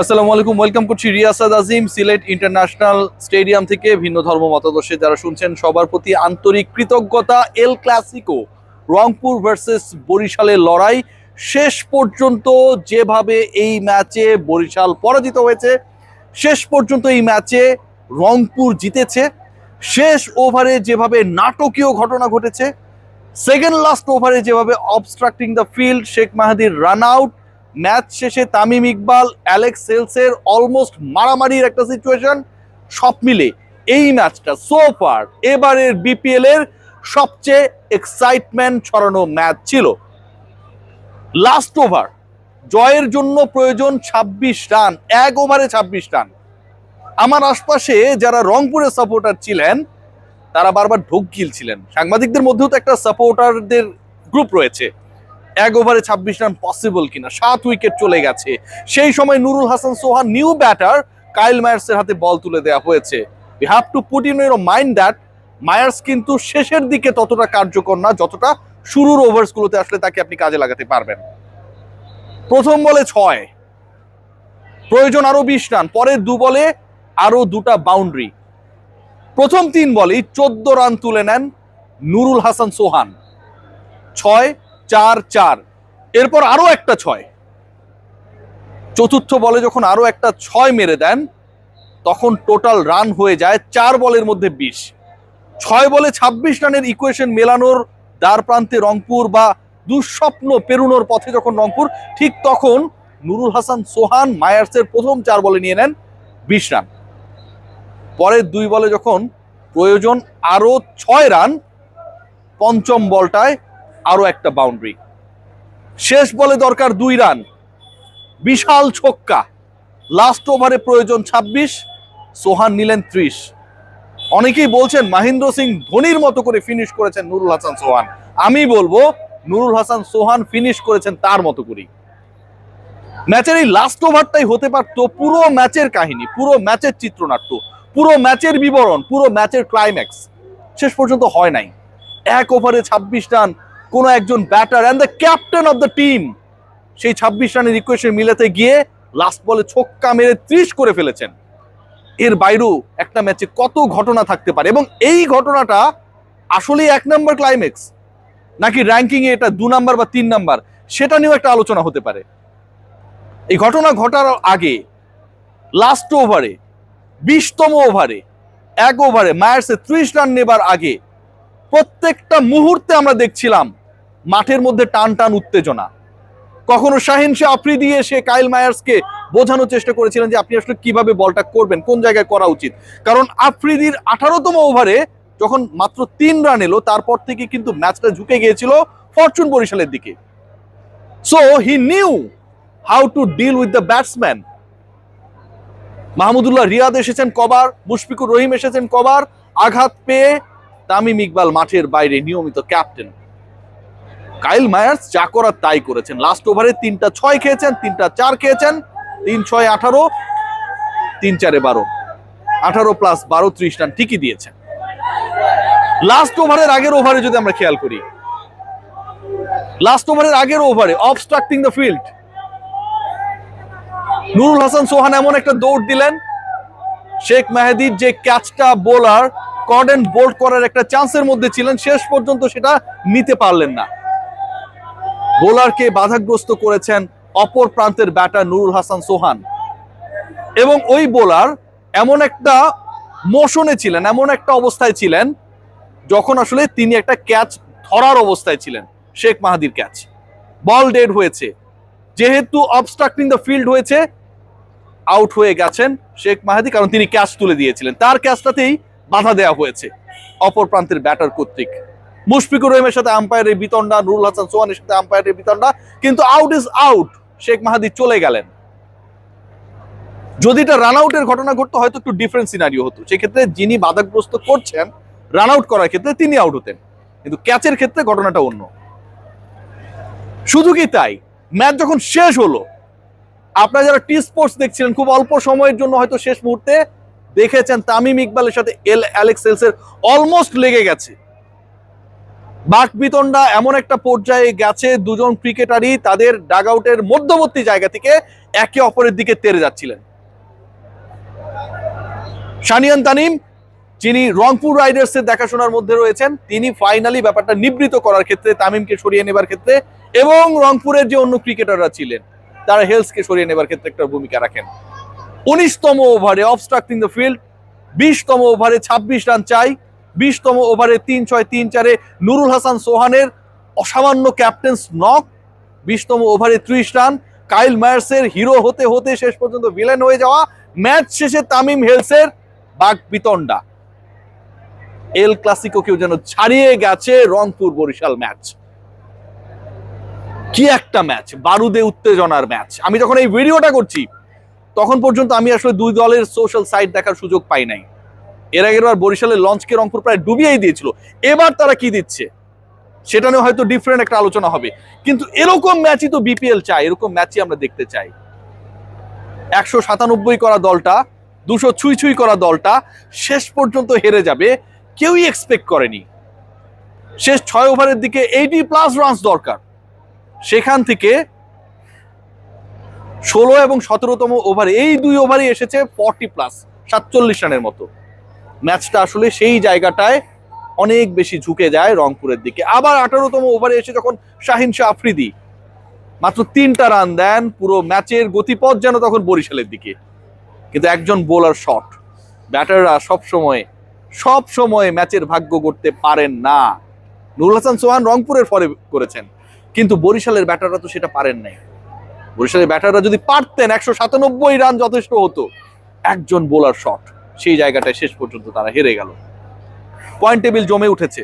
আসসালামু আলাইকুম ওয়েলকাম করছি রিয়াসাদ আজিম, সিলেট ইন্টারন্যাশনাল স্টেডিয়াম থেকে ভিন্ন ধর্ম মতাদর্শে। যারা শুনছেন, সবার প্রতি আন্তরিক কৃতজ্ঞতা এল ক্লাসিকো রংপুর ভার্সেস বরিশালের লড়াই। শেষ পর্যন্ত যেভাবে এই ম্যাচে বরিশাল পরাজিত হয়েছে, শেষ পর্যন্ত এই ম্যাচে রংপুর জিতেছে। শেষ ওভারে যেভাবে নাটকীয় ঘটনা ঘটেছে সেকেন্ড লাস্ট ওভারে যেভাবে অবস্ট্রাক্টিং দ্য ফিল্ড শেখ মাহাদির রান আউট ম্যাচ শেষে তামিম ইকবাল, অ্যালেক্স সেলসের অলমোস্ট মারামারির একটা সিচুয়েশন সব মিলে এই ম্যাচটা সো ফার এবারের বিপিএল এর সবচেয়ে এক্সাইটমেন্ট ছড়ানো ম্যাচ ছিল। লাস্ট ওভার জয়ের জন্য প্রয়োজন ২৬ রান, এক ওভারে ২৬ রান। আমার আশপাশে যারা রংপুরের সাপোর্টার ছিলেন, তারা বারবার ঢোক গিলছিলেন। সাংবাদিকদের মধ্যেও তো একটা সাপোর্টারদের গ্রুপ রয়েছে। এক ওভারে ছাব্বিশ রান পসিবল কিনা? সাত উইকেট চলে গেছে। সেই সময় Nurul Hasan Sohan new batter Kyle মায়ার্সের হাতে বল তুলে দেওয়া হয়েছে। You have to put in your mind that Myers কিন্তু শেষের দিকে ততটা কার্যকর না, যতটা শুরুর ওভার্সগুলোতে আসলে তাকে আপনি কাজে লাগাতে পারবেন। প্রথম বলে ছয়। প্রয়োজন আরও বিশ রান, পরের দু বলে আরও দুটা বাউন্ডারি প্রথম তিন বলেই চোদ্দ রান তুলে নেন নুরুল হাসান সোহান। ছয় চার চার। এরপর আরও একটা ছয়। চতুর্থ বলে যখন আরও একটা ছয় মেরে দেন, তখন টোটাল রান হয়ে যায় চার বলের মধ্যে বিশ। ছয় বলে ২৬ রানের ইকুয়েশন মেলানোর দ্বার প্রান্তে রংপুর বা দুঃস্বপ্ন পেরুনোর পথে যখন রংপুর, ঠিক তখন নুরুল হাসান সোহান মায়ার্সের প্রথম চার বলে নিয়ে নেন বিশ রান। পরের দুই বলে যখন প্রয়োজন আরও ছয় রান, পঞ্চম বলটায় আরও একটা বাউন্ডারি শেষ বলে দরকার দুই রান বিশাল ছক্কা। লাস্ট ওভারে প্রয়োজন ২৬ সোহান নিলেন ত্রিশ। অনেকেই বলছেন, মাহিন্দ্র সিং ধোনির মতো করে ফিনিশ করেছেন নুরুল হাসান সোহান। আমি বলব, নুরুল হাসান সোহান ফিনিশ করেছেন তার মতো করেই। ম্যাচের এই লাস্ট ওভারটাই হতে পারতো পুরো ম্যাচের কাহিনী, পুরো ম্যাচের চিত্রনাট্য, পুরো ম্যাচের বিবরণ, পুরো ম্যাচের ক্লাইম্যাক্স শেষ পর্যন্ত হয় নাই। এক ওভারে ২৬ রান কোনো একজন batter and the captain of the team সেই ২৬ রানের ইকুয়েশন মিলাতে গিয়ে লাস্ট বলে ছক্কা মেরে ত্রিশ করে ফেলেছেন। এর বাইরেও একটা ম্যাচে কত ঘটনা থাকতে পারে এবং এই ঘটনাটা আসলেই এক নম্বর ক্লাইম্যাক্স নাকি র্যাঙ্কিং এ এটা দু নাম্বার বা তিন নাম্বার সেটা নিয়েও একটা আলোচনা হতে পারে। এই ঘটনা ঘটার আগে লাস্ট ওভারে বিশতম ওভারে এক ওভারে মায়ার্সে ত্রিশ রান নেবার আগে প্রত্যেকটা মুহূর্তে আমরা দেখছিলাম মাঠের মধ্যে টান টান উত্তেজনা। কখনো শাহিন শাহ আফ্রিদি এসে কাইল মায়ার্সকে বোঝানোর চেষ্টা করেছিলেন যে আপনি আসলে কীভাবে বলটা করবেন, কোন জায়গায় করা উচিত। কারণ আফ্রিদির আঠারোতম ওভারে যখন মাত্র তিন রান এলো, তারপর থেকে কিন্তু ম্যাচটা ঝুঁকে গিয়েছিল ফরচুন বরিশালের দিকে। So he knew how to deal with the batsman Mahmudullah Riyad এসেছেন কবার, মুশফিকুর রহিম এসেছেন কবার, আঘাত পেয়ে তামিম ইকবাল মাঠের বাইরে নিয়মিত ক্যাপ্টেন। কাইল মায়ার্স যা করার তাই করেছেন। লাস্ট ওভারে তিনটা ছয় খেয়েছেন, তিনটা চার খেয়েছেন, তিন ছয় আঠারো, তিন চারে বারো। আঠারো প্লাস বারো, ত্রিশ রান ঠিকই দিয়েছেন। লাস্ট ওভারের আগের ওভারে যদি আমরা খেয়াল করি। লাস্ট ওভারের আগের ওভারে obstructing the field Nurul Hasan Sohan এমন একটা দৌড় দিলেন। শেখ মেহেদির যে ক্যাচটা বোলার কর্ডেন বোল্ড করার একটা চান্সের মধ্যে ছিলেন, শেষ পর্যন্ত সেটা নিতে পারলেন না। বোলারকে বাধাগ্রস্ত করেছেন অপর প্রান্তের ব্যাটার নুরুল হাসান সোহান। এবং ওই বোলার এমন একটা মোশনে ছিলেন, এমন একটা অবস্থায় ছিলেন, যখন আসলে তিনি একটা ক্যাচ ধরার অবস্থায় ছিলেন, শেখ মাহাদির ক্যাচ। বল ডেড হয়েছে। যেহেতু অবস্ট্রাক্টিং দ্য ফিল্ড হয়েছে আউট হয়ে গেছেন শেখ মাহাদি, কারণ তিনি ক্যাচ তুলে দিয়েছিলেন। তার ক্যাচটাতেই বাধা দেওয়া হয়েছে। অপর প্রান্তের ব্যাটার কর্তৃক। মুশফিকুর রহিমের সাথে আম্পায়ারের বিতণ্ডা, নুরুল হাসান সোহানের সাথে আম্পায়ারের বিতণ্ডা, কিন্তু out is out Sheikh Mahadi চলে গেলেন। যদি এটা রান আউটের ঘটনা ঘটতো, হয়তো একটু ডিফারেন্ট সিনারিও হতো। সেক্ষেত্রে যিনি বাধাগ্রস্ত করছেন রান আউট করার ক্ষেত্রে তিনি আউট হতেন। কিন্তু ক্যাচের ক্ষেত্রে ঘটনাটা অন্য। শুধু কি তাই? ম্যাচ যখন শেষ হলো, আপনারা যারা টি স্পোর্টস দেখছিলেন, খুব অল্প সময়ের জন্য হয়তো শেষ মুহূর্তে দেখেছেন তামিম ইকবালের সাথে এল অ্যালেক্স সেলসের অলমোস্ট লেগে গেছে। বাক বিতণ্ডা এমন একটা পর্যায়ে গেছে, দুজন ক্রিকেটারই তাদের ডাগ আউটের মধ্যবর্তী জায়গা থেকে একে অপরের দিকে তেরে যাচ্ছিলেন। সানিয়ান তানিম, যিনি রংপুর রাইডার্সের দেখাশোনার মধ্যে রয়েছেন, তিনি ফাইনালি ব্যাপারটা নিবৃত করার ক্ষেত্রে, তামিমকে সরিয়ে নেবার ক্ষেত্রে এবং রংপুরের যে অন্য ক্রিকেটাররা ছিলেন, তারা হেলসকে সরিয়ে নেবার ক্ষেত্রে একটা ভূমিকা রাখেন। উনিশতম ওভারে অবস্ট্রাক্টিং দ্য ফিল্ড বিশতম ওভারে ছাব্বিশ রান চাই, বিশতম ওভারে তিন ছয় তিন চারে নুরুল হাসান সোহানের অসামান্য ক্যাপ্টেন্স নক বিশতম ওভারে ত্রিশ রান, কাইল মায়ার্সের হিরো হতে হতে শেষ পর্যন্ত ভিলেন হয়ে যাওয়া, ম্যাচ শেষে তামিম হেলসের বাঘ বিতণ্ডা এল ক্লাসিকো কেউ যেন ছাড়িয়ে গেছে রংপুর বরিশাল ম্যাচ। কি একটা ম্যাচ, বারুদে উত্তেজনার ম্যাচ। আমি যখন এই ভিডিওটা করছি তখন পর্যন্ত আমি আসলে দুই দলের সোশ্যাল সাইট দেখার সুযোগ পাই নাই। এর আগের বার বরিশালের লঞ্চকে রংপুর প্রায় ডুবিয়েই দিয়েছিল। এবার তারা কি দিচ্ছে? সেটা নিয়ে হয়তো ডিফারেন্ট একটা আলোচনা হবে। কিন্তু এরকম ম্যাচই তো বিপিএল চাই এরকম ম্যাচই আমরা দেখতে চাই। একশো সাতানব্বই করা দলটা, দুশো ছুঁই ছুঁই করা দলটা শেষ পর্যন্ত হেরে যাবে, কেউই এক্সপেক্ট করেনি। শেষ ছয় ওভারের দিকে এইটি প্লাস রানস দরকার। সেখান থেকে ষোলো এবং সতেরোতম ওভারে এই দুই ওভারে এসেছে ফর্টি প্লাস সাতচল্লিশ রানের মতো। ম্যাচটা আসলে সেই জায়গাটায় অনেক বেশি ঝুঁকে যায় রংপুরের দিকে। আবার আঠারোতম ওভারে এসে যখন শাহিন শাহ আফ্রিদি মাত্র তিনটা রান দেন, পুরো ম্যাচের গতিপথ যেন তখন বরিশালের দিকে। কিন্তু একজন বোলার শট ব্যাটাররা সব সময় সব সময় ম্যাচের ভাগ্য করতে পারেন না। নুরুল হাসান সোহান রংপুরের ফলে করেছেন, কিন্তু বরিশালের ব্যাটাররা তো সেটা পারেন নাই। বরিশালের ব্যাটাররা যদি পারতেন একশো সাতানব্বই রান যথেষ্ট হতো। একজন বোলার শট। সেই জায়গাটায় শেষ পর্যন্ত তারা হেরে গেল। পয়েন্ট টেবিল জমে উঠেছে।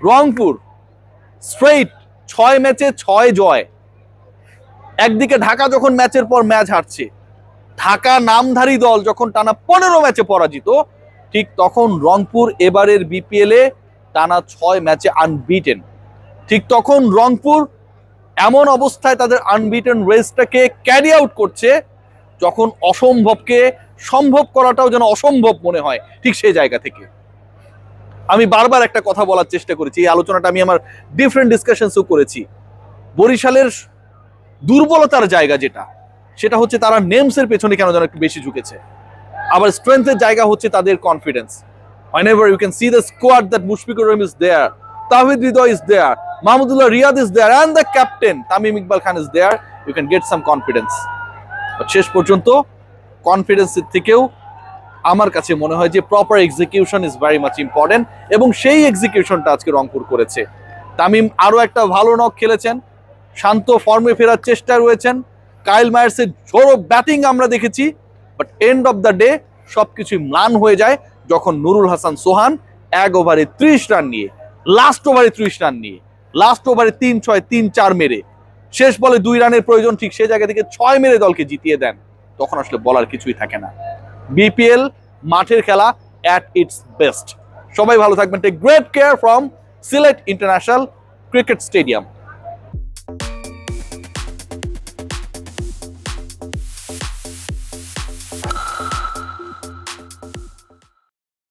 রংপুর স্ট্রেইট ছয় ম্যাচে ছয় জয়। একদিকে ঢাকা যখন ম্যাচের পর ম্যাচ হারছে, ঢাকা নামধারী দল যখন টানা পনেরো ম্যাচে পরাজিত, ঠিক তখন রংপুর এবারের বিপিএল টানা ছয় ম্যাচে আনবিটেন ঠিক তখন রংপুর এমন অবস্থায় তাদের আনবিটেন রেসটাকে ক্যারি আউট করছে যখন অসম্ভবকে সম্ভব করাটাও যেন অসম্ভব মনে হয় ঠিক সেই জায়গা থেকে। আমি বারবার একটা কথা বলার চেষ্টা করেছি এই আলোচনাটা আমি আমার ডিফারেন্ট ডিসকাশনসও করেছি। বরিশালের দুর্বলতার জায়গা যেটা সেটা হচ্ছে তারা নেমসের পেছনে কেন যেন একটু বেশি ঝুঁকেছে। আবার স্ট্রেংথের জায়গা হচ্ছে তাদের confidence whenever you can see the squad that Mushfiqur Rahim is there, Tawhid Ridoy is there, Mahmudullah Riyad is there, and the Tamim Iqbal Khan is there, you can get some confidence. But শেষ পর্যন্ত কনফিডেন্সের থেকেও আমার কাছে মনে হয় যে proper execution is very much important এবং সেই এক্সিকিউশনটা আজকে রংপুর করেছে। তামিম আরও একটা ভালো নক খেলেছেন শান্ত ফর্মে ফেরার চেষ্টায় রয়েছেন। কাইল মায়ার্সের ঝোড়ো ব্যাটিং আমরা দেখেছি but end of the day সবকিছুই ম্লান হয়ে যায় যখন নুরুল হাসান সোহান এক ওভারে ত্রিশ রান নিয়ে লাস্ট ওভারে ত্রিশ রান নিয়ে। লাস্ট ওভারে তিন ছয়, তিন চার মেরে। শেষ বলে দুই রানের প্রয়োজন, ঠিক সেই জায়গা থেকে ছয় মেরে দলকে জিতিয়ে দেন। তখন আসলে বলার কিছুই থাকে না। বিপিএল মাঠের খেলা অ্যাট ইটস বেস্ট সবাই ভালো থাকবেন। Take great care from Sylhet international cricket stadium